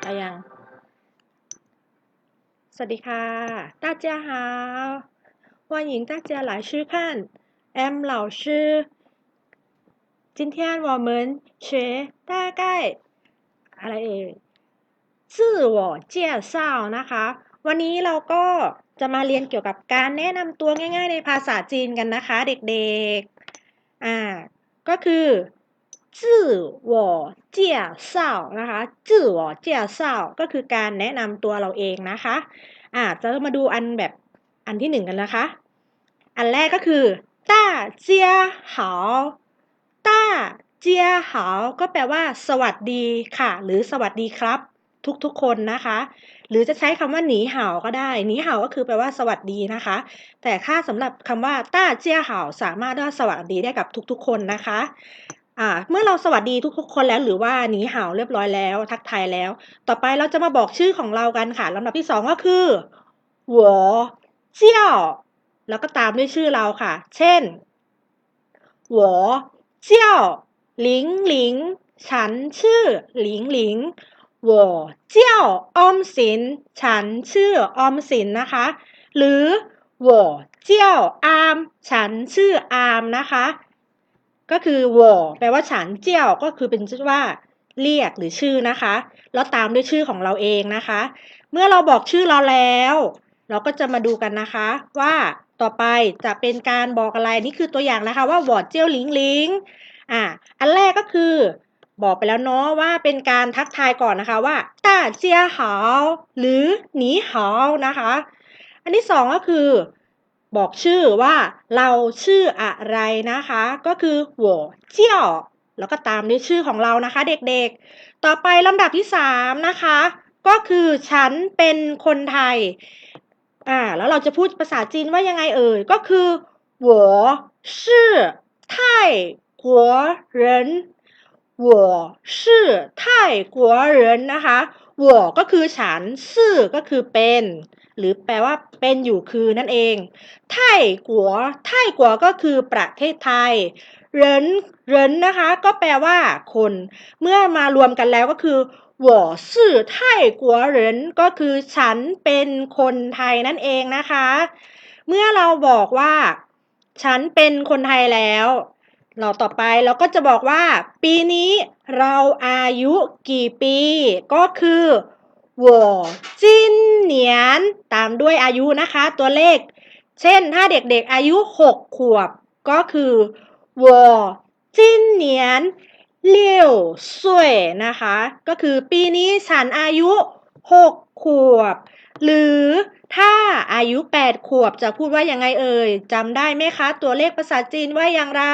ไปยังสวัสดีค่ะ大家好欢迎大家来收看 M 老师今天我们学大概อะไรเอ่ย自我介绍นะคะ วันนี้เราก็จะมาเรียนเกี่ยวกับการแนะนำตัวง่าย ๆ ในภาษาจีนกันนะคะ เด็กๆ อ่า ก็คือ จื่อเจียเศร้านะคะจื่อเจียเศร้าก็คือการแนะนำตัวเราเองนะคะอ่าจะมาดูอันแบบอันที่หนึ่งกันนะคะ อันแรกก็คือต้าเจียหาตาเจียหาก็แปลว่า สวัสดีค่ะ หรือสวัสดีครับ ทุกๆคนนะคะ หรือจะใช้คำว่าหนีเห่าก็ได้หนีเห่าก็คือแปลว่า สวัสดีนะคะ แต่ค่าสำหรับคำว่าต้าเจียเห่าสามารถว่าสวัสดีได้กับทุกๆ คนนะคะ อ่า เมื่อเราสวัสดีทุกๆคนแล้ว หรือว่าหนีห่าวเรียบร้อยแล้ว ทักทายแล้ว ต่อไปเราจะมาบอกชื่อของเรากันค่ะลำดับที่สองก็คือหัวเจี้ยว แล้วก็ตามด้วยชื่อเราค่ะ เช่นหัวเจี้ยวหลิงหลิง ฉันชื่อหลิงหลิงหัวเจี้ยวออมสิน ฉันชื่อออมสินนะคะ หรือหัวเจี้ยวอาม ฉันชื่ออามนะคะ ก็คือ我แปลว่าฉันเจียวก็คือเป็นชื่อว่าเรียกหรือชื่อนะคะ แล้วตามด้วยชื่อของเราเองนะคะ เมื่อเราบอกชื่อเราแล้ว เราก็จะมาดูกันนะคะ ว่าต่อไปจะเป็นการบอกอะไรนี่คือตัวอย่างนะคะว่าวอดเจียวลิงลิงอะอันแรกก็คือ บอกไปแล้วเนาะว่าเป็นการทักทายก่อนนะคะว่าต้าเจียหาหรือหนีหานะคะ อันที่สองก็คือ บอกชื่อว่าเราชื่ออะไรนะคะ ก็คือ我叫แล้วก็ตามด้วยชื่อของเรานะคะ เด็กๆ ต่อไปลำดับที่สามนะคะ ก็คือฉันเป็นคนไทย อ่า แล้วเราจะพูดภาษาจีนว่ายังไงเอ่ย ก็คือ我是泰国人我是泰国人นะคะ我ก็คือฉันซื่อก็คือเป็น หรือแปลว่าเป็นอยู่คือนั่นเองไทกัวไทกัวก็คือประเทศไทยเรินเรินนะคะ ก็แปลว่า คน เมื่อมารวมกันแล้วก็คือ我是泰国人ก็คือฉันเป็นคนไทยนั่นเองนะคะ เมื่อเราบอกว่า ฉันเป็นคนไทยแล้ว เราต่อไปเราก็จะบอกว่า ปีนี้เราอายุกี่ปี ก็คือ วอจินเหนียน ตามด้วยอายุนะคะ ตัวเลข เช่นถ้าเด็กๆอายุหกขวบ ก็คือวอจินเหนียนเลี้ยวสวยนะคะ ก็คือปีนี้ฉันอายุหกขวบ หรือถ้าอายุ 8 ขวบจะพูดว่ายังไงเอ่ยจำได้ไหมคะ ตัวเลขภาษาจีนว่าอย่างไร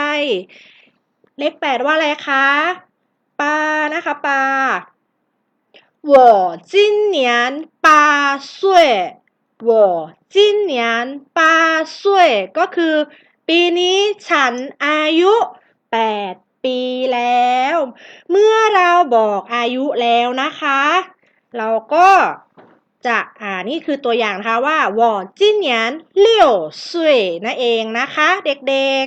เลข 8 ว่าอะไรคะปลานะคะปลา 我今年八岁我今年八岁ก็คือ ปีนี้ฉันอายุ 8 ปีแล้ว เมื่อเราบอกอายุแล้วนะคะ เราก็จะอ่านี่คือตัวอย่างนะคะว่า我今年六岁นั่นเองนะคะ เด็ก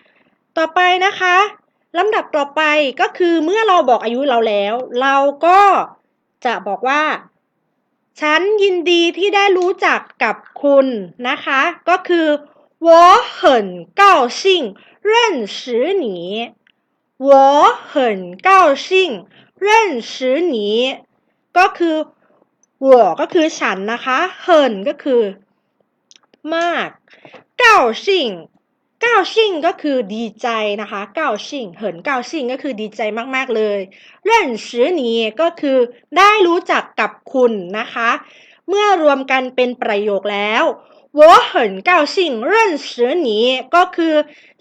ๆ ต่อไปนะคะลำดับต่อไปก็คือเมื่อเราบอกอายุเราแล้ว เราก็ จะบอกว่า ฉันยินดีที่ได้รู้จักกับคุณนะคะ ก็คือ我很高兴认识你我很高兴认识你ก็คือ我ก็คือฉันนะคะ很ก็คือ มากเก้าสิ่ง ก้าวชิงก็คือดีใจนะคะก้าวชิงเหินก้าวชิงก็คือดีใจมากๆเลยเรื่องชื่อนี้ก็คือได้รู้จักกับคุณนะคะ เมื่อรวมกันเป็นประโยคแล้ว我很高兴认识你ก็คือ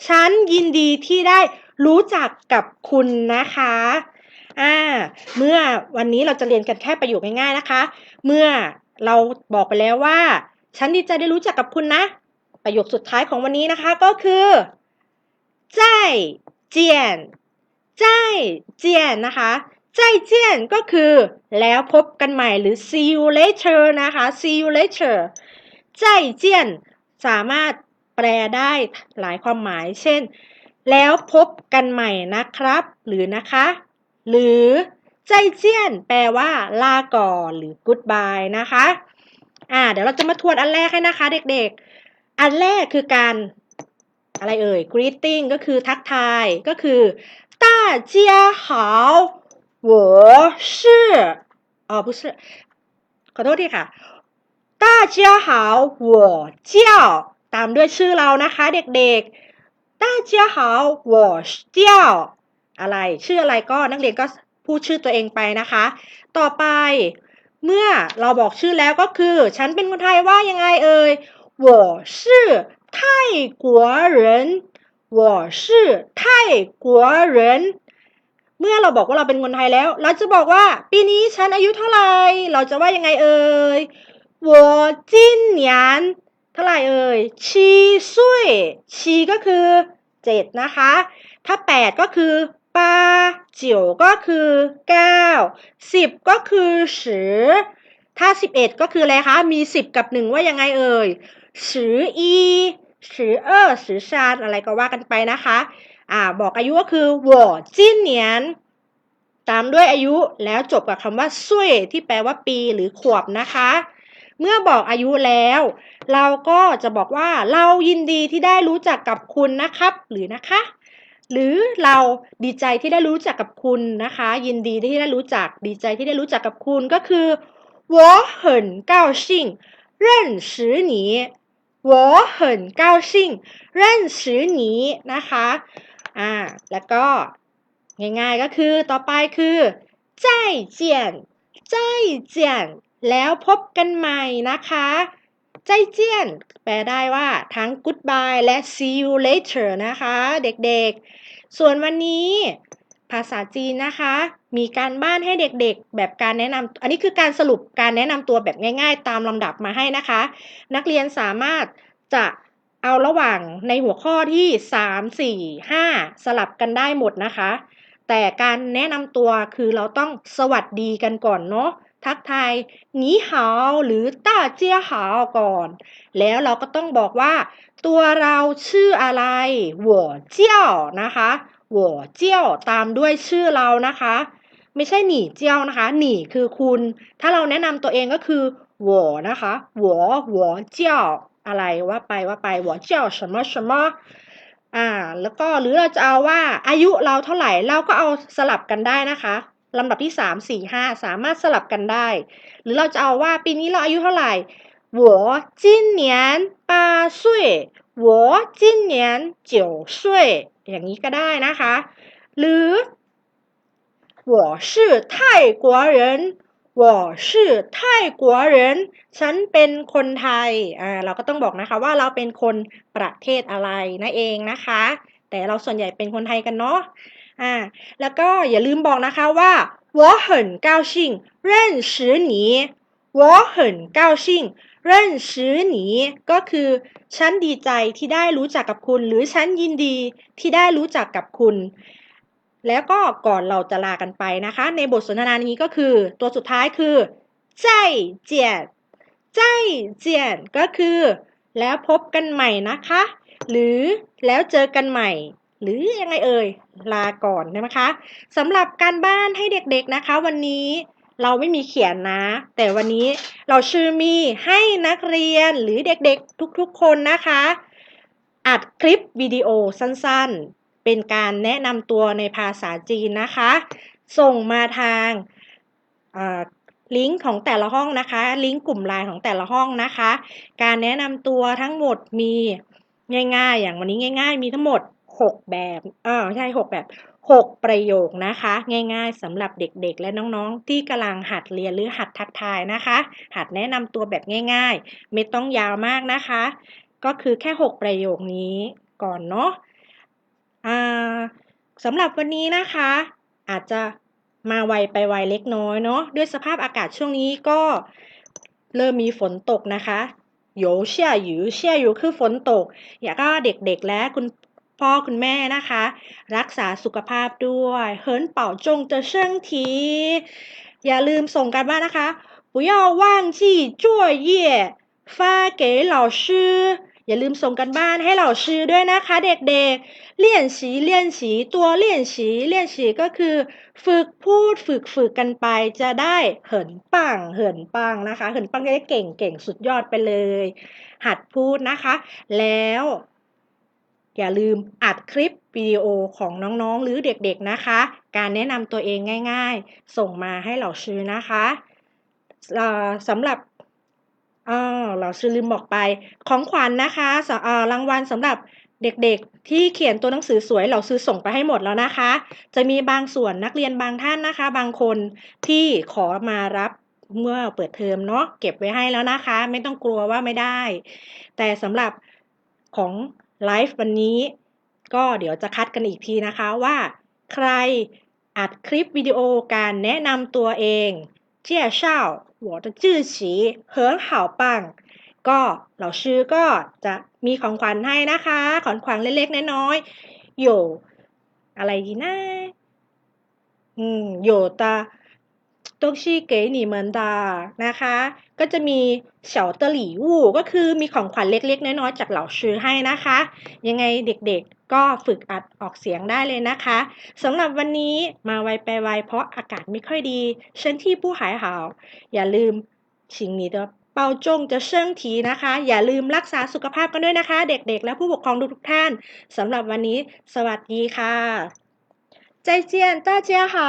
ฉันยินดีที่ได้รู้จักกับคุณนะคะอ่าเมื่อวันนี้เราจะเรียนกันแค่ประโยคง่ายๆนะคะ เมื่อเราบอกไปแล้วว่า ฉันดีใจได้รู้จักกับคุณนะ ประโยคสุดท้ายของวันนี้นะคะก็คือใจเจียนใจเจียนนะคะใจเจียนก็คือ แล้วพบกันใหม่หรือ see you later นะคะ see you later ใจเจียนสามารถแปลได้หลายความหมาย เช่น แล้วพบกันใหม่นะครับ หรือนะคะ หรือใจเจียนแปลว่าลาก่อนหรือ goodbye นะคะ อ่า เดี๋ยวเราจะมาทวนอันแรกให้นะคะเด็กๆ อันแรกคือการอะไรเอ่ย greeting ก็คือทักทาย ก็คือ大家好我是อ๋อ不是ขอโทษทีค่ะ大家好我叫ตามด้วยชื่อเรานะคะเด็กๆ大家好我叫อะไร ชื่ออะไรก็นักเรียนก็พูดชื่อตัวเองไปนะคะ ต่อไป เมื่อเราบอกชื่อแล้วก็คือ ฉันเป็นคนไทยว่ายังไงเอ่ย 我是泰国人我是泰国人เมื่อเราบอกว่าเราเป็นคนไทยแล้ว เราจะบอกว่า ปีนี้ฉันอายุเท่าไหร่ เราจะว่ายังไงเอ่ย我今年เท่าไหร่เอ่ยชีซุยชีก็คือเจ็ดนะคะ ถ้าแปดก็คือปาจิ๋วก็คือเก้าสิบก็คือสือถ้าสิบเอ็ดก็คืออะไรคะ มีสิบกับหนึ่งว่ายังไงเอ่ย สืออีสือเออสือซาอะไรก็ว่ากันไปนะคะ อ่า บอกอายุก็คือวอจินเนียน ตามด้วยอายุแล้วจบกับคำว่าซุยที่แปลว่าปีหรือขวบนะคะ เมื่อบอกอายุแล้ว เราก็จะบอกว่าเรายินดีที่ได้รู้จักกับคุณนะครับ หรือนะคะ หรือเราดีใจที่ได้รู้จักกับคุณนะคะ ยินดีที่ได้รู้จัก ดีใจที่ได้รู้จักกับคุณก็คือ我很高兴认识你我很高兴认识你นะคะอ่าแล้วก็ง่ายๆก็คือต่อไปคือ再见再见แล้วพบกันใหม่นะคะใจเจียน แปลได้ว่าทั้ง goodbye และ see you later นะคะ เด็กๆ ส่วนวันนี้ ภาษาจีนนะคะ มีการบ้านให้เด็กๆ แบบการแนะนำอันนี้คือการสรุปการแนะนำตัวแบบง่าย ๆ ตามลำดับมาให้นะคะ นักเรียนสามารถจะเอาระหว่างในหัวข้อที่ 3 4 5 สลับกันได้หมดนะคะ แต่การแนะนำตัวคือเราต้องสวัสดีกันก่อนเนาะทักทายหนีหาวหรือต้าเจียหาวก่อน แล้วเราก็ต้องบอกว่า ตัวเราชื่ออะไรหัวเจี้ยวนะคะ หัวเจี้ยวตามด้วยชื่อเรานะคะ ไม่ใช่หนีเจี้ยวนะคะ หนีคือคุณ ถ้าเราแนะนำตัวเองก็คือหัวนะคะหัวหัวเจี้ยวอะไรว่าไปว่าไปหัวเจี้ยว什么什么อ่า แล้วก็หรือเราจะเอาว่าอายุเราเท่าไหร่เราก็เอาสลับกันได้นะคะลำดับที่ 3 4 5 สามารถสลับกันได้ หรือเราจะเอาว่าปีนี้เราอายุเท่าไหร่我今年八岁 我今年九岁อย่างนี้ก็ได้นะคะ หรือ我是泰国人我是泰国人ฉันเป็นคนไทยอ่าเราก็ต้องบอกนะคะว่าเราเป็นคนประเทศอะไรนั่นเองนะคะ แต่เราส่วนใหญ่เป็นคนไทยกันเนาะอ่าแล้วก็อย่าลืมบอกนะคะว่า我很高兴认识你我很高兴 เริ่นซื้อหนีก็คือ ฉันดีใจที่ได้รู้จักกับคุณ หรือฉันยินดีที่ได้รู้จักกับคุณ แล้วก็ก่อนเราจะลากันไปนะคะ ในบทสนทนานี้ก็คือ ตัวสุดท้ายคือใจเจียนใจเจียนก็คือ แล้วพบกันใหม่นะคะ หรือแล้วเจอกันใหม่ หรือยังไงเอ่ยลาก่อนนะคะสำหรับการบ้านให้เด็กๆนะคะ วันนี้ เราไม่มีเขียนนะ แต่วันนี้เราชื่อมีให้นักเรียนหรือเด็กๆทุกๆคนนะคะ อัดคลิปวิดีโอสั้นๆ เป็นการแนะนำตัวในภาษาจีนนะคะ ส่งมาทางลิงก์ของแต่ละห้องนะคะ ลิงก์กลุ่มไลน์ของแต่ละห้องนะคะ การแนะนำตัวทั้งหมดมีง่าย ๆ อย่างวันนี้ง่าย ๆ มีทั้งหมด 6 แบบอ่าใช่ 6 แบบ 6 ประโยคนะคะ ง่ายๆสำหรับเด็กๆ และน้องๆ ที่กำลังหัดเรียนหรือหัดทักทายนะคะ หัดแนะนำตัวแบบง่าย ๆ ไม่ต้องยาวมากนะคะ ก็คือแค่ 6 ประโยคนี้ก่อนเนาะสำหรับวันนี้นะคะ อาจจะมาไวไปไวเล็กน้อยเนาะด้วยสภาพอากาศช่วงนี้ก็เริ่มมีฝนตกนะคะโยเชี่ยหยูเชี่ยหยูคือฝนตก อยากก็เด็กๆและคุณ พ่อคุณแม่นะคะ รักษาสุขภาพด้วยเฮิรนเป่าจงเจอเชิงทีอย่าลืมส่งกันบ้านนะคะ不要忘记作业发给老师 อย่าลืมส่งกันบ้านให้เหล่าชื่อด้วยนะคะ เด็กๆเลี่ยนสีเลี่ยนสีตัวเลี่ยนสีเลี่ยนสีก็คือ ฝึกพูดฝึกฝึกกันไปจะได้เหินปังเหินปังนะคะ เหินปังจะได้เก่งเก่งสุดยอดไปเลย หัดพูดนะคะ แล้ว อย่าลืมอัดคลิปวิดีโอของน้องๆ หรือเด็กๆนะคะ การแนะนำตัวเองง่าย ๆ ส่งมาให้เหล่าชื่อนะคะสำหรับเออเราชื่อลืมบอกไป ของขวัญนะคะรางวัลสำหรับเด็กๆ ที่เขียนตัวหนังสือสวยเราซื้อส่งไปให้หมดแล้วนะคะ จะมีบางส่วนนักเรียนบางท่านนะคะ บางคนที่ขอมารับเมื่อเปิดเทอมเนาะเก็บไว้ให้แล้วนะคะ ไม่ต้องกลัวว่าไม่ได้ แต่สำหรับของ ไลฟ์วันนี้ ก็เดี๋ยวจะคัดกันอีกทีนะคะว่า ใครอัดคลิปวิดีโอการแนะนำตัวเองเจ้าเช่าหัวตะจื้อฉีเหิงเห่าปังก็เราชื่อก็จะมีของขวัญให้นะคะ ของขวัญเล็กๆน้อยๆอยู่อะไรดีนะอืมอยู่ตา ต้งชี่เก๋หนีเหมือนดานะคะ ก็จะมีเฉาเตหลี่วู่ก็คือมีของขวัญเล็กๆ น้อยๆ จากเหล่าชื่อให้นะคะ ยังไงเด็กๆก็ฝึกอัดออกเสียงได้เลยนะคะสำหรับวันนี้มาไวไปไวเพราะอากาศไม่ค่อยดีฉันที่ผู้หายหาว อย่าลืมชิงนี้ด้วยเปาจงจะเชื่องทีนะคะ อย่าลืมรักษาสุขภาพกันด้วยนะคะ เด็กๆ และผู้ปกครองทุกท่านสำหรับวันนี้ สวัสดีค่ะ ใจเจียนต้าเจียหา